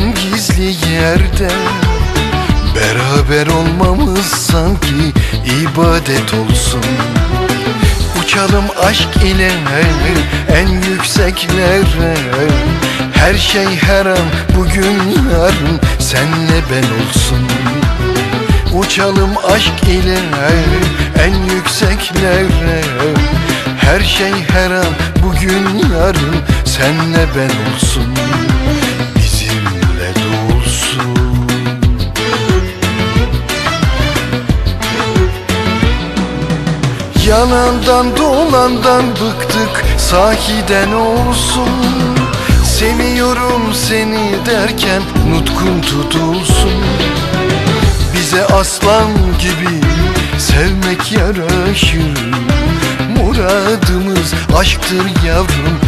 gizli yerde. Beraber olmamız sanki ibadet olsun. Uçalım aşk ile en yükseklere. Her şey her an bugün yarın senle ben olsun. Uçalım aşk ile en yükseklere. Her şey her an bugün yarın senle ben olsun Yalandan dolandan bıktık. Sahiden olsun. Seviyorum seni derken nutkun tutulsun. Bize aslan gibi sevmek yaraşır. Muradımız aşktır yavrum